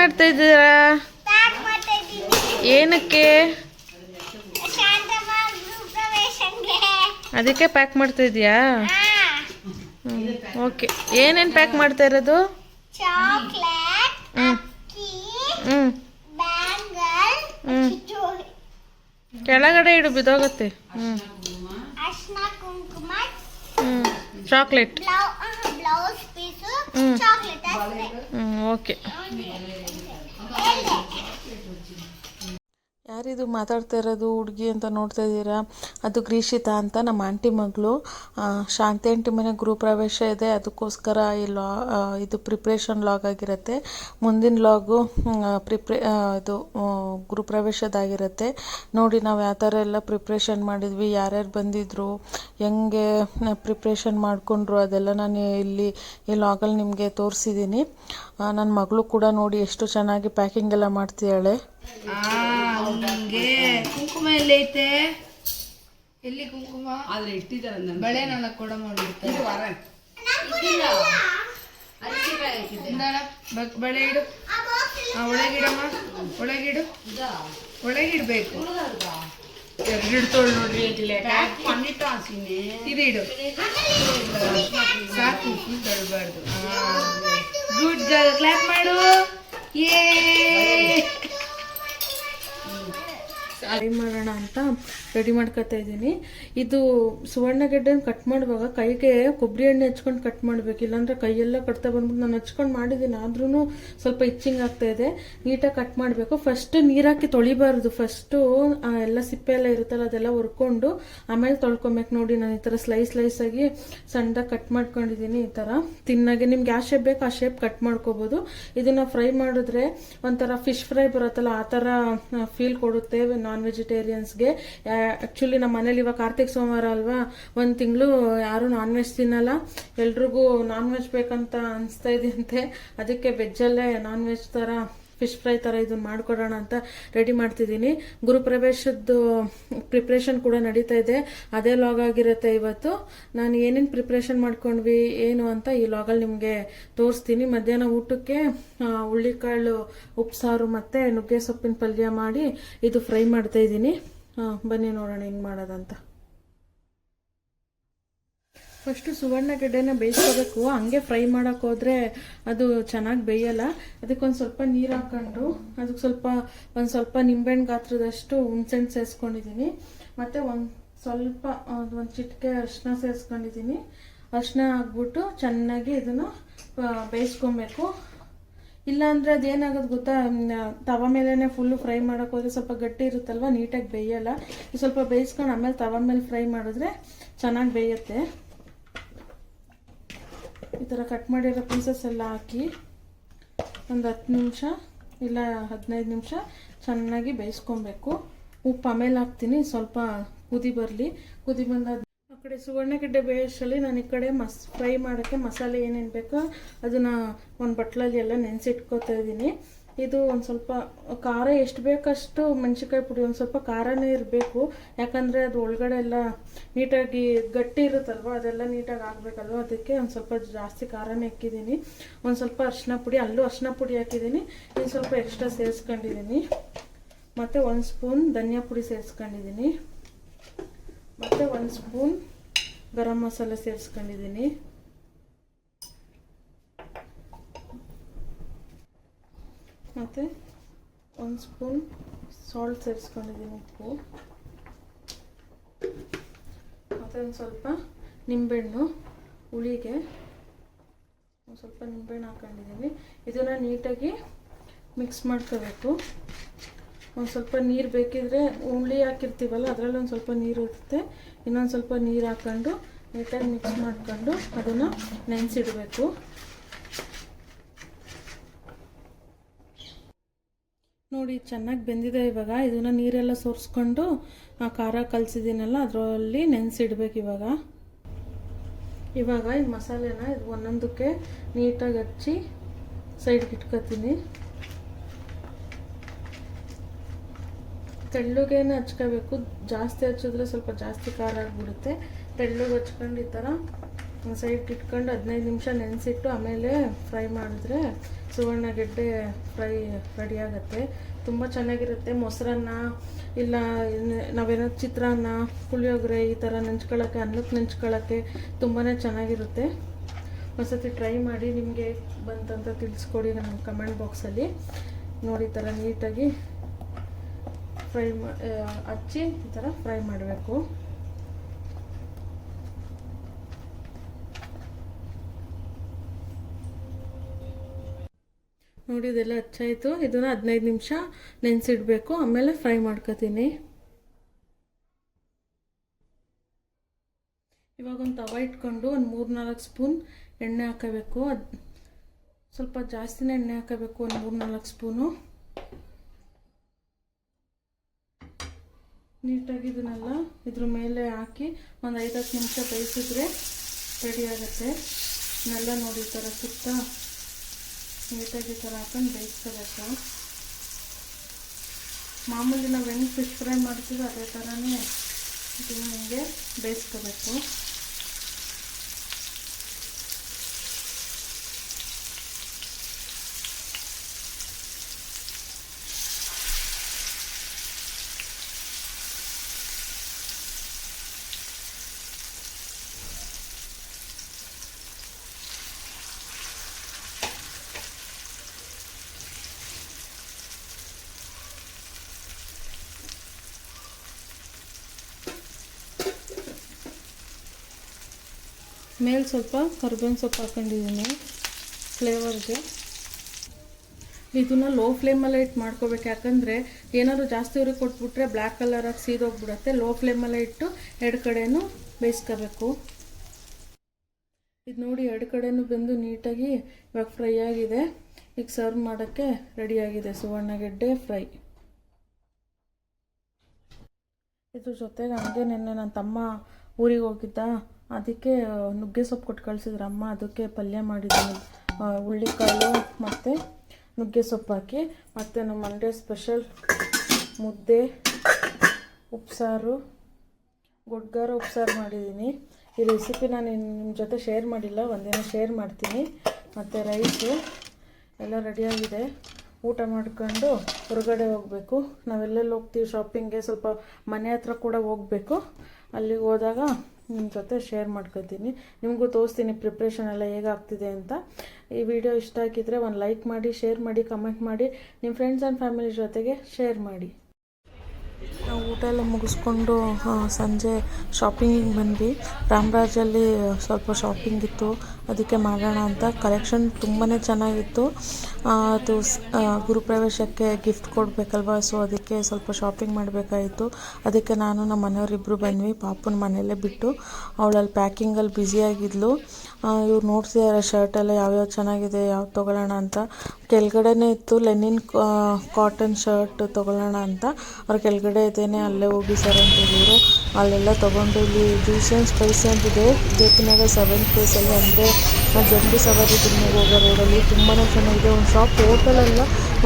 ಮಾಡ್ತಾ ಇದ್ದೀರಾ? ಏನಕ್ಕೆ? ಅದಕ್ಕೆ ಪ್ಯಾಕ್ ಮಾಡ್ತಾ ಇದೀಯಾ ಓಕೆ ಏನೇನು ಪ್ಯಾಕ್ ಮಾಡ್ತಾ ಇರೋದು? ಕೆಳಗಡೆ ಇಡು ಬಿದೋಗುತ್ತೆ ಹ್ಞೂ ಚಾಕ್ಲೇಟ್ ಹ್ಞೂ ಓಕೆ Elle est ಯಾರಿದು ಮಾತಾಡ್ತಾ ಇರೋದು ಹುಡುಗಿ ಅಂತ ನೋಡ್ತಾ ಇದ್ದೀರಾ? ಅದು ಗ್ರೀಷಿತಾ ಅಂತ ನಮ್ಮ ಆಂಟಿ ಮಗಳು. ಶಾಂತಿ ಆಂಟಿ ಮನೆ ಗೃಹಪ್ರವೇಶ ಇದೆ. ಅದಕ್ಕೋಸ್ಕರ ಈ ಲಾ ಇದು ಪ್ರಿಪ್ರೇಷನ್ ಲಾಗ್ ಆಗಿರುತ್ತೆ. ಮುಂದಿನ ಲಾಗು ಪ್ರಿಪ್ರೇ ಇದು ಗೃಹಪ್ರವೇಶದಾಗಿರುತ್ತೆ ನೋಡಿ ನಾವು ಯಾವ ಥರ ಎಲ್ಲ ಪ್ರಿಪ್ರೇಷನ್ ಮಾಡಿದ್ವಿ, ಯಾರ್ಯಾರು ಬಂದಿದ್ರು, ಹೆಂಗೆ ಪ್ರಿಪ್ರೇಷನ್ ಮಾಡಿಕೊಂಡ್ರು ಅದೆಲ್ಲ ನಾನು ಇಲ್ಲಿ ಈ ಲಾಗಲ್ಲಿ ನಿಮಗೆ ತೋರಿಸಿದ್ದೀನಿ. ನನ್ನ ಮಗಳು ಕೂಡ ನೋಡಿ ಎಷ್ಟು ಚೆನ್ನಾಗಿ ಪ್ಯಾಕಿಂಗ್ ಎಲ್ಲ ಮಾಡ್ತಿದ್ದಾಳೆ. ಹಂಗೆ. ಕುಂಕುಮ ಎಲ್ಲೈತೆ? ಎಲ್ಲಿ ಕುಂಕುಮ? ಆದ್ರೆ ಇಟ್ಟಿದ್ದಾರೆ ನನ್ನ ಬಳೆ ನನ್ನ ಕೊಡ ಮಾಡಿಬಿಡ್ತಾರೆ. ಬಳೆ ಇಡು. ಒಳಗಿಡಮ್ಮ. ಒಳಗಿಡು. ಒಳಗಿಡ್ಬೇಕು. ಎರಡಿಡ್ತೋಳು ನೋಡ್ರಿ ಇದಿಡು ಸಾಕು. ತಳ್ಬಾರ್ದು ಕ್ಲಾಪ್ ಮಾಡು. ಏ ಫ್ರೈ ಮಾಡೋಣ ಅಂತ ರೆಡಿ ಮಾಡ್ಕೊತಾ ಇದ್ದೀನಿ. ಇದು ಸುವರ್ಣಗೆಡ್ಡೆನ ಕಟ್ ಮಾಡುವಾಗ ಕೈಗೆ ಕೊಬ್ಬರಿ ಎಣ್ಣೆ ಹಚ್ಕೊಂಡು ಕಟ್ ಮಾಡಬೇಕು. ಇಲ್ಲಾಂದ್ರೆ ಕೈಯೆಲ್ಲ ಕಟ್ತಾ ಬಂದ್ಬಿಟ್ಟು ನಾನು ಹಚ್ಕೊಂಡು ಮಾಡಿದ್ದೀನಿ. ಆದ್ರೂ ಸ್ವಲ್ಪ ಇಚ್ಚಿಂಗ್ ಆಗ್ತಾ ಇದೆ. ನೀಟಾಗಿ ಕಟ್ ಮಾಡಬೇಕು. ಫಸ್ಟ್ ನೀರಾಕಿ ತೊಳಿಬಾರ್ದು. ಫಸ್ಟು ಎಲ್ಲ ಸಿಪ್ಪೆ ಎಲ್ಲ ಇರುತ್ತಲ್ಲ, ಅದೆಲ್ಲ ಹುರ್ಕೊಂಡು ಆಮೇಲೆ ತೊಳ್ಕೊಬೇಕು. ನೋಡಿ, ನಾನು ಈ ಥರ ಸ್ಲೈಸ್ ಸ್ಲೈಸ್ ಆಗಿ ಸಣ್ಣದಾಗಿ ಕಟ್ ಮಾಡ್ಕೊಂಡಿದ್ದೀನಿ ಈ ಥರ ತಿನ್ನಾಗೆ ನಿಮ್ಗೆ ಯಾವ ಶೇಪ್ ಬೇಕು ಆ ಶೇಪ್ ಕಟ್ ಮಾಡ್ಕೋಬೋದು. ಇದನ್ನು ಫ್ರೈ ಮಾಡಿದ್ರೆ ಒಂಥರ ಫಿಶ್ ಫ್ರೈ ಬರುತ್ತಲ್ಲ, ಆ ಥರ ಫೀಲ್ ಕೊಡುತ್ತೆ ನಾನ್ ವೆಜಿಟೇರಿಯನ್ಸ್ಗೆ ಆ್ಯಕ್ಚುಲಿ ನಮ್ಮ ಮನೇಲಿ ಇವಾಗ ಕಾರ್ತಿಕ್ ಸೋಮವಾರ ಅಲ್ವಾ? ಒಂದು ತಿಂಗಳು ಯಾರು ನಾನ್ ವೆಜ್ ತಿನ್ನಲ್ಲ. ಎಲ್ರಿಗೂ ನಾನ್ ವೆಜ್ ಬೇಕಂತ ಅನಿಸ್ತಾ ಇದೆಯಂತೆ ಅದಕ್ಕೆ ವೆಜ್ಜಲ್ಲೇ ನಾನ್ ವೆಜ್ ಥರ ಫಿಶ್ ಫ್ರೈ ಥರ ಇದನ್ನ ಮಾಡ್ಕೊಡೋಣ ಅಂತ ರೆಡಿ ಮಾಡ್ತಿದ್ದೀನಿ. ಗುರುಪ್ರವೇಶದ್ದು ಪ್ರಿಪ್ರೇಷನ್ ಕೂಡ ನಡೀತಾ ಇದೆ. ಅದೇ ಲಾಗ್ ಆಗಿರುತ್ತೆ ಇವತ್ತು. ನಾನು ಏನೇನು ಪ್ರಿಪ್ರೇಷನ್ ಮಾಡ್ಕೊಂಡ್ವಿ, ಏನು ಅಂತ ಈ ಲಾಗಲ್ಲಿ ನಿಮಗೆ ತೋರಿಸ್ತೀನಿ. ಮಧ್ಯಾಹ್ನ ಊಟಕ್ಕೆ ಹುಳ್ಳಿಕಾಳು, ಉಪ್ಸಾರು ಮತ್ತು ನುಗ್ಗೆ ಸೊಪ್ಪಿನ ಪಲ್ಯ ಮಾಡಿ ಇದು ಫ್ರೈ ಮಾಡ್ತಾ ಇದ್ದೀನಿ. ಆ, ಬನ್ನಿ ನೋಡೋಣ ಹೆಂಗೆ ಮಾಡೋದಂತ. ಫಸ್ಟು ಸುವರ್ಣಗೆಡ್ಡೆನ ಬೇಯಿಸ್ಕೋಬೇಕು. ಹಂಗೆ ಫ್ರೈ ಹೋದರೆ ಅದು ಚೆನ್ನಾಗಿ ಬೇಯಲ್ಲ. ಅದಕ್ಕೊಂದು ಸ್ವಲ್ಪ ನೀರು ಹಾಕ್ಕೊಂಡು ಅದಕ್ಕೆ ಸ್ವಲ್ಪ ಒಂದು ಸ್ವಲ್ಪ ನಿಂಬೆಹಣ್ಣು ಗಾತ್ರದಷ್ಟು ಹುಣ್ಸೆಹಣ್ಣು ಸೇರಿಸ್ಕೊಂಡಿದ್ದೀನಿ ಮತ್ತು ಒಂದು ಸ್ವಲ್ಪ ಒಂದು ಚಿಟಿಕೆ ಅರಿಶಿನ ಸೇರಿಸ್ಕೊಂಡಿದ್ದೀನಿ ಅರಿಶಿನ ಹಾಕ್ಬಿಟ್ಟು ಚೆನ್ನಾಗಿ ಇದನ್ನು ಬೇಯಿಸ್ಕೊಬೇಕು. ಇಲ್ಲಾಂದ್ರೆ ಅದೇನಾಗೋದು ಗೊತ್ತಾ? ತವ ಮೇಲೆನೆ ಫುಲ್ಲು ಫ್ರೈ ಮಾಡೋಕೆ ಹೋದ್ರೆ ಸ್ವಲ್ಪ ಗಟ್ಟಿ ಇರುತ್ತಲ್ವ? ನೀಟಾಗಿ ಬೇಯಲ್ಲ. ಸ್ವಲ್ಪ ಬೇಯಿಸ್ಕೊಂಡು ಆಮೇಲೆ ತವ ಮೇಲೆ ಫ್ರೈ ಮಾಡಿದ್ರೆ ಚೆನ್ನಾಗಿ ಬೇಯುತ್ತೆ. ಈ ಥರ ಕಟ್ ಮಾಡಿರೋ ಪೀಸಸ್ ಎಲ್ಲ ಹಾಕಿ ಒಂದು ಹತ್ತು ನಿಮಿಷ ಇಲ್ಲ ಹದಿನೈದು ನಿಮಿಷ ಚೆನ್ನಾಗಿ ಬೇಯಿಸ್ಕೊಬೇಕು. ಉಪ್ಪು ಆಮೇಲೆ ಹಾಕ್ತೀನಿ, ಸ್ವಲ್ಪ ಕುದಿ ಬರಲಿ. ಕುದಿ ಬಂದಾದ ಆ ಕಡೆ ಸುವರ್ಣಗಡ್ಡೆ ಬೇಯಿಸಲಿ ನಾನು ಈ ಕಡೆ ಮಸ್ ಫ್ರೈ ಮಾಡೋಕ್ಕೆ ಮಸಾಲೆ ಏನೇನು ಬೇಕೋ ಅದನ್ನು ಒಂದು ಬಟ್ಲಲ್ಲಿ ಎಲ್ಲ ನೆನೆಸಿಟ್ಕೋತಾ ಇದ್ದೀನಿ. ಇದು ಒಂದು ಸ್ವಲ್ಪ ಖಾರ ಎಷ್ಟು ಬೇಕಷ್ಟು ಮೆಣಸಿನ್ಕಾಯಿ ಪುಡಿ, ಒಂದು ಸ್ವಲ್ಪ ಖಾರನೇ ಇರಬೇಕು. ಯಾಕಂದರೆ ಅದು ಒಳಗಡೆ ಎಲ್ಲ ನೀಟಾಗಿ ಗಟ್ಟಿ ಇರುತ್ತಲ್ವ, ಅದೆಲ್ಲ ನೀಟಾಗಿ ಆಗಬೇಕಲ್ವ, ಅದಕ್ಕೆ ಒಂದು ಸ್ವಲ್ಪ ಜಾಸ್ತಿ ಖಾರನೇ ಹಾಕಿದ್ದೀನಿ. ಒಂದು ಸ್ವಲ್ಪ ಅರಿಶಿನ ಪುಡಿ, ಅಲ್ಲೂ ಅರಿಶಿನ ಪುಡಿ ಹಾಕಿದ್ದೀನಿ. ಇನ್ನು ಸ್ವಲ್ಪ ಎಕ್ಸ್ಟ್ರಾ ಸೇರಿಸ್ಕೊಂಡಿದ್ದೀನಿ. ಮತ್ತು ಒಂದು ಸ್ಪೂನ್ ಧನಿಯಾ ಪುಡಿ ಸೇರಿಸ್ಕೊಂಡಿದ್ದೀನಿ. ಮತ್ತು ಒಂದು ಸ್ಪೂನ್ ಗರಂ ಮಸಾಲೆ ಸೇರಿಸ್ಕೊಂಡಿದ್ದೀನಿ. ಮತ್ತು ಒಂದು ಸ್ಪೂನ್ ಸಾಲ್ಟ್ ಸೇರಿಸ್ಕೊಂಡಿದ್ದೀನಿ ಉಪ್ಪು. ಮತ್ತು ಒಂದು ಸ್ವಲ್ಪ ನಿಂಬೆಹಣ್ಣು, ಹುಳಿಗೆ ಒಂದು ಸ್ವಲ್ಪ ನಿಂಬೆಹಣ್ಣು ಹಾಕೊಂಡಿದ್ದೀನಿ. ಇದನ್ನು ನೀಟಾಗಿ ಮಿಕ್ಸ್ ಮಾಡ್ಕೋಬೇಕು. ಒಂದು ಸ್ವಲ್ಪ ನೀರು ಬೇಕಿದ್ರೆ ಹುಳಿ ಹಾಕಿರ್ತೀವಲ್ಲ, ಅದರಲ್ಲಿ ಒಂದು ಸ್ವಲ್ಪ ನೀರು ಇರುತ್ತೆ. ಇನ್ನೊಂದು ಸ್ವಲ್ಪ ನೀರು ಹಾಕ್ಕೊಂಡು ನೀಟಾಗಿ ಮಿಕ್ಸ್ ಮಾಡ್ಕೊಂಡು ಅದನ್ನು ನೆನೆಸಿಡಬೇಕು. ನೋಡಿ, ಚೆನ್ನಾಗಿ ಬೆಂದಿದೆ ಇವಾಗ. ಇದನ್ನು ನೀರೆಲ್ಲ ಸೋರಿಸ್ಕೊಂಡು, ಆ ಖಾರ ಕಲಸಿದ್ದೀನಲ್ಲ, ಅದರಲ್ಲಿ ನೆನೆಸಿಡ್ಬೇಕು ಇವಾಗ. ಇವಾಗ ಈ ಮಸಾಲೆನ ಇದು ಒಂದೊಂದಕ್ಕೆ ನೀಟಾಗಿ ಹಚ್ಚಿ ಸೈಡ್ಗೆ ಇಟ್ಕೊತೀನಿ. ತೆಳ್ಳಗೇನೆ ಹಚ್ಕೋಬೇಕು? ಜಾಸ್ತಿ ಹಚ್ಚಿದ್ರೆ ಸ್ವಲ್ಪ ಜಾಸ್ತಿ ಖಾರ ಆಗಿಬಿಡುತ್ತೆ. ತೆಳ್ಳಗೆ ಹಚ್ಕೊಂಡು ಈ ಥರ ಒಂದು ಸೈಡ್ ಇಟ್ಕೊಂಡು ಹದಿನೈದು ನಿಮಿಷ ನೆನೆಸಿಟ್ಟು ಆಮೇಲೆ ಫ್ರೈ ಮಾಡಿದ್ರೆ ಸುವರ್ಣಗೆಡ್ಡೆ ಫ್ರೈ ರೆಡಿಯಾಗುತ್ತೆ ತುಂಬ ಚೆನ್ನಾಗಿರುತ್ತೆ. ಮೊಸರನ್ನ ಇಲ್ಲ ನಾವೇನೋ ಚಿತ್ರಾನ್ನ, ಪುಳಿಯೋಗರೆ ಈ ಥರ ನೆಂಚ್ಕೊಳ್ಳೋಕ್ಕೆ ಅನ್ನಕ್ಕೆ ನೆಂಚ್ಕೊಳ್ಳೋಕ್ಕೆ ತುಂಬಾ ಚೆನ್ನಾಗಿರುತ್ತೆ. ಒಂದ್ಸತಿ ಟ್ರೈ ಮಾಡಿ ನಿಮಗೆ ಬಂತಂತ ತಿಳಿಸ್ಕೊಡಿ ನಮ್ಮ ಕಮೆಂಟ್ ಬಾಕ್ಸಲ್ಲಿ. ನೋಡಿ ಥರ ನೀಟಾಗಿ ಫ್ರೈ ಹಚ್ಚಿ ಈ ಥರ ಫ್ರೈ ಮಾಡಬೇಕು. ನೋಡಿ, ಇದೆಲ್ಲ ಹಚ್ಚಾಯಿತು ಇದನ್ನು ಹದಿನೈದು ನಿಮಿಷ ನೆನೆಸಿಡಬೇಕು. ಆಮೇಲೆ ಫ್ರೈ ಮಾಡ್ಕೋತೀನಿ. ಇವಾಗ ಒಂದು ತವ ಇಟ್ಕೊಂಡು ಒಂದು ಮೂರು ನಾಲ್ಕು ಸ್ಪೂನ್ ಎಣ್ಣೆ ಹಾಕಬೇಕು. ಅದು ಸ್ವಲ್ಪ ಜಾಸ್ತಿನೇ ಎಣ್ಣೆ ಹಾಕಬೇಕು, ಒಂದು ಮೂರು ನಾಲ್ಕು ಸ್ಪೂನು. ನೀಟಾಗಿ ಇದನ್ನೆಲ್ಲ ಇದ್ರ ಮೇಲೆ ಹಾಕಿ ಒಂದು ಐದು ಹತ್ತು ನಿಮಿಷ ಬೇಯಿಸಿದ್ರೆ ರೆಡಿ ಆಗುತ್ತೆ. ಇದನ್ನೆಲ್ಲ ನೋಡಿ ಈ ಥರ ಸುತ್ತ ನೀಟಾಗಿ ಈ ಥರ ಹಾಕೊಂಡು ಬೇಯಿಸ್ಕೋಬೇಕು. ಮಾಮೂಲಿ ನಾವು ಹೆಂಗೆ ಫಿಶ್ ಫ್ರೈ ಮಾಡ್ತೀವಿ ಅದೇ ಥರನೇ ಇದನ್ನು ಹಿಂಗೆ ಬೇಯಿಸ್ಕೋಬೇಕು. ಮೇಲೆ ಸ್ವಲ್ಪ ಕರ್ಬೇವಿನ ಸೊಪ್ಪು ಹಾಕೊಂಡಿದ್ದೀನಿ ಫ್ಲೇವರ್ಗೆ. ಇದನ್ನು ಲೋ ಫ್ಲೇಮಲ್ಲೇ ಇಟ್ಟು ಮಾಡ್ಕೋಬೇಕು. ಯಾಕಂದರೆ ಏನಾದರೂ ಜಾಸ್ತಿ ಉರಿ ಕೊಟ್ಬಿಟ್ರೆ ಬ್ಲ್ಯಾಕ್ ಕಲರಾಗಿ ಸೀದೋಗ್ಬಿಡುತ್ತೆ ಲೋ ಫ್ಲೇಮಲ್ಲೇ ಇಟ್ಟು ಎರಡು ಕಡೆಯೂ ಬೇಯಿಸ್ಕೋಬೇಕು. ಇದು ನೋಡಿ ಎರಡು ಕಡೆಯೂ ಬೆಂದು ನೀಟಾಗಿ ಇವಾಗ ಫ್ರೈ ಆಗಿದೆ. ಈಗ ಸರ್ವ್ ಮಾಡೋಕ್ಕೆ ರೆಡಿಯಾಗಿದೆ ಸುವರ್ಣಗೆಡ್ಡೆ ಫ್ರೈ. ಇದ್ರ ಜೊತೆಗೆ ಹಂಗೆ ನಿನ್ನೆ ನನ್ನ ತಮ್ಮ ಊರಿಗೆ ಹೋಗಿದ್ದ. ಅದಕ್ಕೆ ನುಗ್ಗೆ ಸೊಪ್ಪು ಕೊಟ್ಟು ಕಳಿಸಿದ್ರು ಅಮ್ಮ, ಅದಕ್ಕೆ ಪಲ್ಯ ಮಾಡಿದ್ದೀನಿ. ಹುಳ್ಳಿಕಾಳು ಮತ್ತು ನುಗ್ಗೆ ಸೊಪ್ಪು ಹಾಕಿ, ಮತ್ತು ನಮ್ಮ ಮಂಡ್ಯ ಸ್ಪೆಷಲ್ ಮುದ್ದೆ, ಉಪ್ಸಾರು, ಗುಡ್ಗಾರ ಉಪ್ಸಾರು ಮಾಡಿದ್ದೀನಿ. ಈ ರೆಸಿಪಿ ನಾನು ನಿಮ್ಮ ಜೊತೆ ಶೇರ್ ಮಾಡಿಲ್ಲ, ಒಂದಿನ ಶೇರ್ ಮಾಡ್ತೀನಿ. ಮತ್ತು ರೈಸು ಎಲ್ಲ ರೆಡಿಯಾಗಿದೆ ಊಟ ಮಾಡ್ಕೊಂಡು ಹೊರಗಡೆ ಹೋಗಬೇಕು. ನಾವೆಲ್ಲೆಲ್ಲಿ ಹೋಗ್ತೀವಿ ಶಾಪಿಂಗ್ಗೆ ಸ್ವಲ್ಪ ಮನೆ ಹತ್ರ ಕೂಡ ಹೋಗಬೇಕು. ಅಲ್ಲಿಗೆ ಹೋದಾಗ ನಿಮ್ಮ ಜೊತೆ ಶೇರ್ ಮಾಡ್ಕೊತೀನಿ. ನಿಮಗೂ ತೋರಿಸ್ತೀನಿ ಪ್ರಿಪ್ರೇಷನ್ ಎಲ್ಲ ಹೇಗಾಗ್ತಿದೆ ಅಂತ. ಈ ವಿಡಿಯೋ ಇಷ್ಟ ಆಗಿದ್ರೆ ಒಂದು ಲೈಕ್ ಮಾಡಿ ಶೇರ್ ಮಾಡಿ ಕಮೆಂಟ್ ಮಾಡಿ. ನಿಮ್ಮ ಫ್ರೆಂಡ್ಸ್ ಆ್ಯಂಡ್ ಫ್ಯಾಮಿಲಿ ಜೊತೆಗೆ ಶೇರ್ ಮಾಡಿ. ನಾವು ಊಟ ಎಲ್ಲ ಮುಗಿಸ್ಕೊಂಡು ಸಂಜೆ ಶಾಪಿಂಗಿಗೆ ಬಂದ್ವಿ. ರಾಮರಾಜಲ್ಲಿ ಸ್ವಲ್ಪ ಶಾಪಿಂಗ್ ಇತ್ತು. ಅದಕ್ಕೆ ಮಾಡೋಣ ಅಂತ ಕಲೆಕ್ಷನ್ ತುಂಬಾ ಚೆನ್ನಾಗಿತ್ತು. ಅದು ಗುರುಪ್ರವೇಶಕ್ಕೆ ಗಿಫ್ಟ್ ಕೊಡಬೇಕಲ್ವ? ಸೊ ಅದಕ್ಕೆ ಸ್ವಲ್ಪ ಶಾಪಿಂಗ್ ಮಾಡಬೇಕಾಯಿತು. ಅದಕ್ಕೆ ನಾನು ನಮ್ಮ ಮನೆಯವರಿಬ್ಬರು ಬಂದ್ವಿ. ಪಾಪನ ಮನೆಯಲ್ಲೇ ಬಿಟ್ಟು ಅವಳಲ್ಲಿ ಪ್ಯಾಕಿಂಗಲ್ಲಿ ಬ್ಯುಸಿಯಾಗಿದ್ಲು ಇವ್ರು ನೋಡ್ತಿದ್ದಾರೆ ಶರ್ಟ್ ಎಲ್ಲ ಯಾವ್ಯಾವ ಚೆನ್ನಾಗಿದೆ, ಯಾವ ತೊಗೊಳ್ಳೋಣ ಅಂತ. ಕೆಳಗಡೆನೇ ಇತ್ತು ಲೆನಿನ್ ಕಾಟನ್ ಶರ್ಟ್ ತೊಗೊಳ್ಳೋಣ ಅಂತ. ಅವ್ರು ಕೆಳಗಡೆ ಇದ್ದೇನೆ, ಅಲ್ಲೇ ಹೋಗಿ ಸರ್ ಅಂತ ಹೇಳಿದ್ರು ಅಲ್ಲೆಲ್ಲ ತೊಗೊಂಡು ಇಲ್ಲಿ ಆ್ಯಂಡ್ ಸ್ಪೈಸಿ ಅಂತಿದೆ ಜೆಪಿನಾಗ ಸೆವೆಂತ್ ಪ್ಲೇಸಲ್ಲಿ ಅಂದರೆ ಜಂಬಿ ಸವಾರಿ ಜಿಮ್ಮಿಗೆ ಹೋಗೋ ರೋಡಲ್ಲಿ ತುಂಬಾ ಚೆನ್ನಾಗಿದೆ. ಒಂದು ಶಾಪ್ ಹೋಟೆಲ್ ಅಲ್ಲ,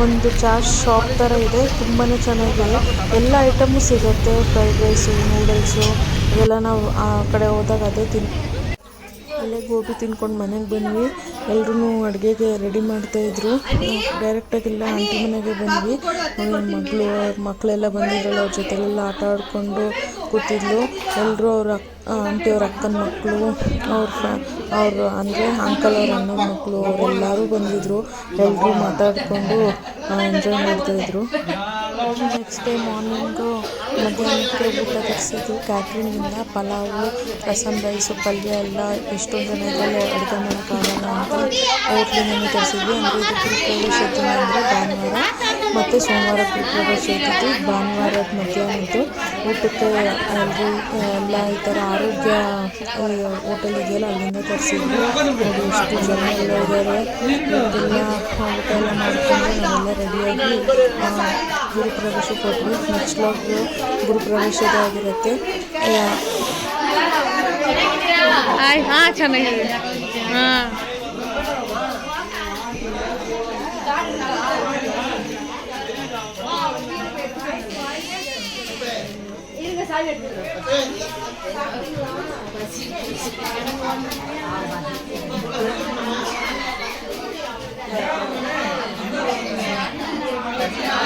ಒಂದು ಚಾಟ್ ಶಾಪ್ ಥರ ಇದೆ. ತುಂಬಾ ಚೆನ್ನಾಗಿದೆ. ಎಲ್ಲ ಐಟಮು ಸಿಗುತ್ತೆ. ಫ್ರೈಡ್ ರೈಸು ನೂಡಲ್ಸು ಇವೆಲ್ಲ ನಾವು ಆ ಕಡೆ ಹೋದಾಗ ಅದೇ ತಿನ್ ಅಲ್ಲೇ ಗೋಬಿ ತಿನ್ಕೊಂಡು ಮನೆಗೆ ಬಂದ್ವಿ. ಎಲ್ಲರೂ ಅಡುಗೆಗೆ ರೆಡಿ ಮಾಡ್ತಾಯಿದ್ರು ಡೈರೆಕ್ಟಾಗಿಲ್ಲ ಆಂಟಿ ಮನೆಗೆ ಬಂದ್ವಿ. ಮಗಳು ಮಕ್ಕಳೆಲ್ಲ ಬಂದಿದ್ರಲ್ಲ, ಅವ್ರ ಜೊತೆಲೆಲ್ಲ ಆಟ ಆಡಿಕೊಂಡು ಕೂತಿದ್ಲು. ಎಲ್ಲರೂ ಅವ್ರ ಅಕ್ಕ ಆಂಟಿ ಅವ್ರ ಅಕ್ಕನ ಮಕ್ಕಳು ಅವ್ರ ಅವ್ರ ಅಂದರೆ ಅಂಕಲ್ ಅವ್ರ ಅಣ್ಣನ ಮಕ್ಕಳು ಅವರೆಲ್ಲರೂ ಬಂದಿದ್ದರು ಎಲ್ಲರೂ ಮಾತಾಡಿಕೊಂಡು ಎಂಜಾಯ್ ಮಾಡ್ತಾಯಿದ್ರು ನೆಕ್ಸ್ಟ್ ಡೇ ಮಾರ್ನಿಂಗು ಮಧ್ಯಾಹ್ನಕ್ಕೆ ಊಟ ತರಿಸಿದ್ದು ಕ್ಯಾಟ್ರಿಂಗಿಂದ ಪಲಾವು ರಸಮ್ ರೈಸು, ಪಲ್ಯ ಎಲ್ಲ ಎಷ್ಟೊಂದು ಜನ ಇದರಲ್ಲಿ ಅಡುಗೆ ಮಾಡೋಕ್ಕಾಗಲ್ಲ ಅಂತ ಹೋಟ್ಲಿಂದನೇ ತರಿಸಿದ್ವಿ. ಅಂದರೆ ಇದು ಗುರುಪ್ರವೇಶ ಅಂದರೆ ಭಾನುವಾರ ಮತ್ತು ಸೋಮವಾರ ಗುರುಪ್ರವೇಶ ಇದ್ದಿದ್ದು ಭಾನುವಾರದ ಮಧ್ಯಾಹ್ನದ್ದು. ಊಟಕ್ಕೆ ಅಲ್ಲಿ ಎಲ್ಲ ಈ ಥರ ಆರೋಗ್ಯ ಹೋಟೆಲ್ ಇದೆಯಲ್ಲ ಅಲ್ಲಿಂದ ತರಿಸಿದ್ವಿ. ನೋಡಿ ಎಷ್ಟು ಜನ ಎಲ್ಲ ಇದ್ದಾರೆ. ಇವತ್ತೆಲ್ಲ ಊಟ ಎಲ್ಲ ಮಾಡಿಕೊಂಡು ನಾವೆಲ್ಲ ರೆಡಿಯಾಗಿ ಗುರುಪ್ರವೇಶ ಕೊಟ್ವಿ ನೆಕ್ಸ್ಟ್ ಲಾಗ್ ಗುರುಪ್ರವೇಶದ ಆಗಿರುತ್ತೆ ಆಯ್ ಹಾಂ ಚೆನ್ನಾಗಿದೆ ಹಾಂ Gracias.